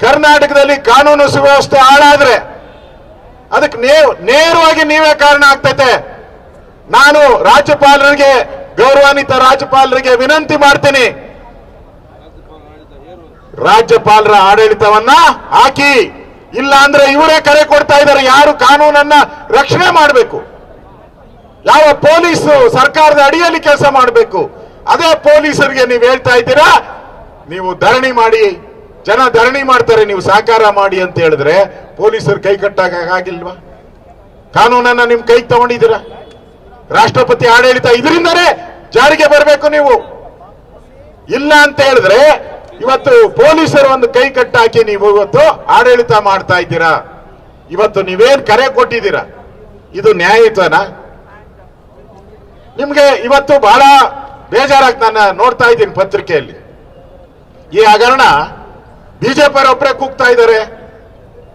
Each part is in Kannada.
ಕರ್ನಾಟಕದಲ್ಲಿ ಕಾನೂನು ಸುವ್ಯವಸ್ಥೆ ಹಾಳಾದ್ರೆ ಅದಕ್ಕೆ ನೇರವಾಗಿ ನೀವೇ ಕಾರಣ ಆಗ್ತೈತೆ. ನಾನು ರಾಜ್ಯಪಾಲರಿಗೆ, ಗೌರವಾನ್ವಿತ ರಾಜ್ಯಪಾಲರಿಗೆ ವಿನಂತಿ ಮಾಡ್ತೀನಿ. ರಾಜ್ಯಪಾಲರ ಆಡಳಿತವನ್ನ ಹಾಕಿ, ಇಲ್ಲ ಅಂದ್ರೆ ಇವರೇ ಕರೆ ಕೊಡ್ತಾ ಇದ್ದಾರೆ. ಯಾರು ಕಾನೂನನ್ನ ರಕ್ಷಣೆ ಮಾಡಬೇಕು? ಯಾವ ಪೊಲೀಸು ಸರ್ಕಾರದ ಅಡಿಯಲ್ಲಿ ಕೆಲಸ ಮಾಡಬೇಕು? ಅದೇ ಪೊಲೀಸರಿಗೆ ನೀವು ಹೇಳ್ತಾ ಇದ್ದೀರಾ? ನೀವು ಧರಣಿ ಮಾಡಿ. ಜನ ಧರಣಿ ಮಾಡ್ತಾರೆ, ನೀವು ಸಹಕಾರ ಮಾಡಿ ಅಂತ ಹೇಳಿದ್ರೆ ಪೊಲೀಸರು ಕೈ ಕಟ್ಟಾಗಿಲ್ವಾ ಕಾನೂನನ್ನ ನಿಮ್ ಕೈಗೆ ತಗೊಂಡಿದ್ದೀರ? ರಾಷ್ಟ್ರಪತಿ ಆಡಳಿತ ಇದರಿಂದನೇ ಜಾರಿಗೆ ಬರಬೇಕು ನೀವು. ಇಲ್ಲ ಅಂತ ಹೇಳಿದ್ರೆ ಇವತ್ತು ಪೊಲೀಸರು ಒಂದು ಕೈ ಕಟ್ಟಾಕಿ ನೀವು ಇವತ್ತು ಆಡಳಿತ ಮಾಡ್ತಾ ಇದ್ದೀರಾ? ಇವತ್ತು ನೀವೇನ್ ಕರೆ ಕೊಟ್ಟಿದ್ದೀರಾ? ಇದು ನ್ಯಾಯಯುತನ ನಿಮ್ಗೆ ಇವತ್ತು ಬಹಳ ಬೇಜಾರಾಗಿ ನಾನು ನೋಡ್ತಾ ಇದ್ದೀನಿ ಪತ್ರಿಕೆಯಲ್ಲಿ. ಈ ಹಗರಣ ಬಿಜೆಪಿ ಒಬ್ಬರೇ ಕೂಗ್ತಾ ಇದ್ದಾರೆ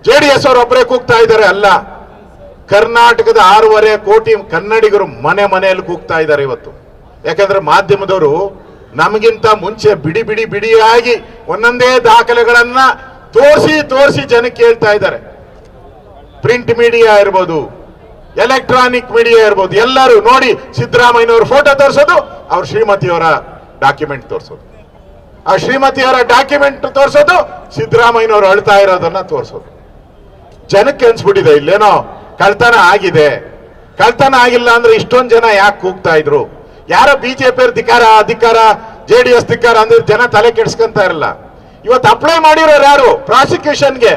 ಜೆ ಡಿ ಎಸ್ ಅವರೊಬ್ಬರೇ ಕೂಗ್ತಾ ಇದ್ದಾರೆ ಅಲ್ಲ. ಕರ್ನಾಟಕದ ಆರೂವರೆ ಕೋಟಿ ಕನ್ನಡಿಗರು ಮನೆ ಮನೆಯಲ್ಲಿ ಕೂಗ್ತಾ ಇದ್ದಾರೆ ಇವತ್ತು. ಯಾಕಂದ್ರೆ ಮಾಧ್ಯಮದವರು ನಮಗಿಂತ ಮುಂಚೆ ಬಿಡಿ ಬಿಡಿ ಬಿಡಿಯಾಗಿ ಒಂದೊಂದೇ ದಾಖಲೆಗಳನ್ನ ತೋರಿಸಿ ತೋರಿಸಿ ಜನಕ್ಕೆ ಹೇಳ್ತಾ ಇದ್ದಾರೆ. ಪ್ರಿಂಟ್ ಮೀಡಿಯಾ ಇರ್ಬೋದು, ಎಲೆಕ್ಟ್ರಾನಿಕ್ ಮೀಡಿಯಾ ಇರ್ಬೋದು, ಎಲ್ಲರೂ ನೋಡಿ ಸಿದ್ದರಾಮಯ್ಯನವ್ರ ಫೋಟೋ ತೋರಿಸೋದು, ಅವ್ರ ಶ್ರೀಮತಿಯವರ ಡಾಕ್ಯುಮೆಂಟ್ ತೋರಿಸೋದು. ಆ ಶ್ರೀಮತಿಯವರ ಡಾಕ್ಯುಮೆಂಟ್ ತೋರಿಸೋದು ಸಿದ್ದರಾಮಯ್ಯನವ್ರು ಅಳ್ತಾ ಇರೋದನ್ನ ತೋರಿಸೋದು. ಜನಕ್ಕೆ ಅನ್ಸ್ಬಿಟ್ಟಿದೆ ಇಲ್ಲೇನೋ? ಕಳ್ತನ ಆಗಿದೆ. ಕಳ್ತನ ಆಗಿಲ್ಲ ಅಂದ್ರೆ ಇಷ್ಟೊಂದು ಜನ ಯಾಕೆ ಕೂಗ್ತಾ ಇದ್ರು? ಯಾರೋ ಬಿಜೆಪಿ ಧಿಕಾರ, ಅಧಿಕಾರ ಜೆ ಡಿ ಎಸ್ ಧಿಕಾರ ಅಂದ್ರೆ ಜನ ತಲೆ ಕೆಡ್ಸ್ಕೊಂತ ಇರಲ್ಲ. ಇವತ್ತು ಅಪ್ಲೈ ಮಾಡಿರೋರು ಯಾರು? ಪ್ರಾಸಿಕ್ಯೂಷನ್ಗೆ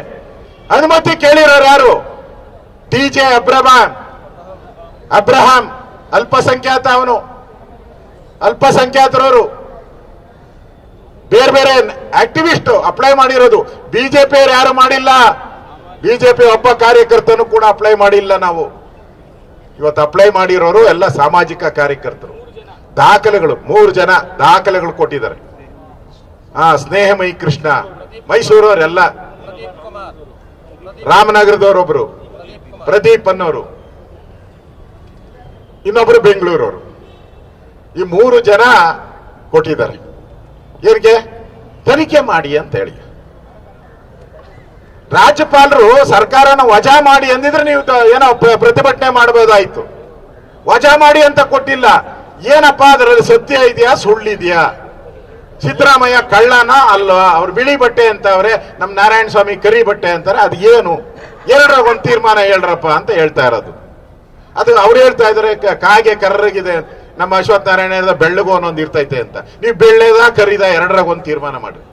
ಅನುಮತಿ ಕೇಳಿರೋರು ಯಾರು? T J Abraham. ಅಬ್ರಹಾಂ, ಅಲ್ಪಸಂಖ್ಯಾತ ಅವನು. ಅಲ್ಪಸಂಖ್ಯಾತರವರು. ಬೇರೆ ಬೇರೆ ಆಕ್ಟಿವಿಸ್ಟ್ ಅಪ್ಲೈ ಮಾಡಿರೋದು. ಬಿಜೆಪಿ ಯಾರು ಮಾಡಿಲ್ಲ? ಬಿಜೆಪಿ ಒಬ್ಬ ಕಾರ್ಯಕರ್ತನು ಕೂಡ ಅಪ್ಲೈ ಮಾಡಿಲ್ಲ ನಾವು. ಇವತ್ತು ಅಪ್ಲೈ ಮಾಡಿರೋರು ಎಲ್ಲ ಸಾಮಾಜಿಕ ಕಾರ್ಯಕರ್ತರು. ದಾಖಲೆಗಳು, ಮೂರು ಜನ ದಾಖಲೆಗಳು ಕೊಟ್ಟಿದ್ದಾರೆ. ಹಾ ಸ್ನೇಹಮಯಿ ಕೃಷ್ಣ, ಮೈಸೂರವರೆಲ್ಲ. ರಾಮನಗರದವರೊಬ್ರು, ಪ್ರದೀಪ್ ಅನ್ನೋರು. ಇನ್ನೊಬ್ರು ಬೆಂಗಳೂರವರು. ಈ ಮೂರು ಜನ ಕೊಟ್ಟಿದ್ದಾರೆ. ಇವ್ರಿಗೆ ತನಿಖೆ ಮಾಡಿ ಅಂತ ಹೇಳಿ. ರಾಜ್ಯಪಾಲರು ಸರ್ಕಾರನ ವಜಾ ಮಾಡಿ ಅಂದಿದ್ರೆ ನೀವು ಏನೋ ಪ್ರ- ಪ್ರತಿಭಟನೆ ಮಾಡಬಹುದಾಯ್ತು ವಜಾ ಮಾಡಿ ಅಂತ ಕೊಟ್ಟಿಲ್ಲ. ಏನಪ್ಪಾ ಅದರಲ್ಲಿ ಸತ್ಯ ಇದೆಯಾ, ಸುಳ್ಳಿದೆಯಾ? ಸಿದ್ದರಾಮಯ್ಯ ಕಳ್ಳನ ಅಲ್ಲ ಅವ್ರು ಬಿಳಿ ಬಟ್ಟೆ ಅಂತವ್ರೆ, ನಮ್ ನಾರಾಯಣ ಸ್ವಾಮಿ ಕರಿ ಬಟ್ಟೆ ಅಂತಾರೆ, ಅದು ಏನು? ಎರಡರಾಗ ಒಂದು ತೀರ್ಮಾನ ಹೇಳ್ರಪ್ಪ ಅಂತ ಹೇಳ್ತಾ ಇರೋದು. ಅದು ಅವ್ರು ಹೇಳ್ತಾ ಇದಾರೆ ಕಾಗೆ ಕರ್ರಗಿದೆ ನಮ್ಮ ಅಶ್ವತ್ಥನಾರಾಯಣ ಬೆಳ್ಳಗು ಅನ್ನೊಂದು ಇರ್ತೈತೆ ಅಂತ. ನೀವು ಬೆಳ್ಳೆದ ಕರೀದ ಎರಡರಾಗ ಒಂದು ತೀರ್ಮಾನ ಮಾಡ್ರಿ.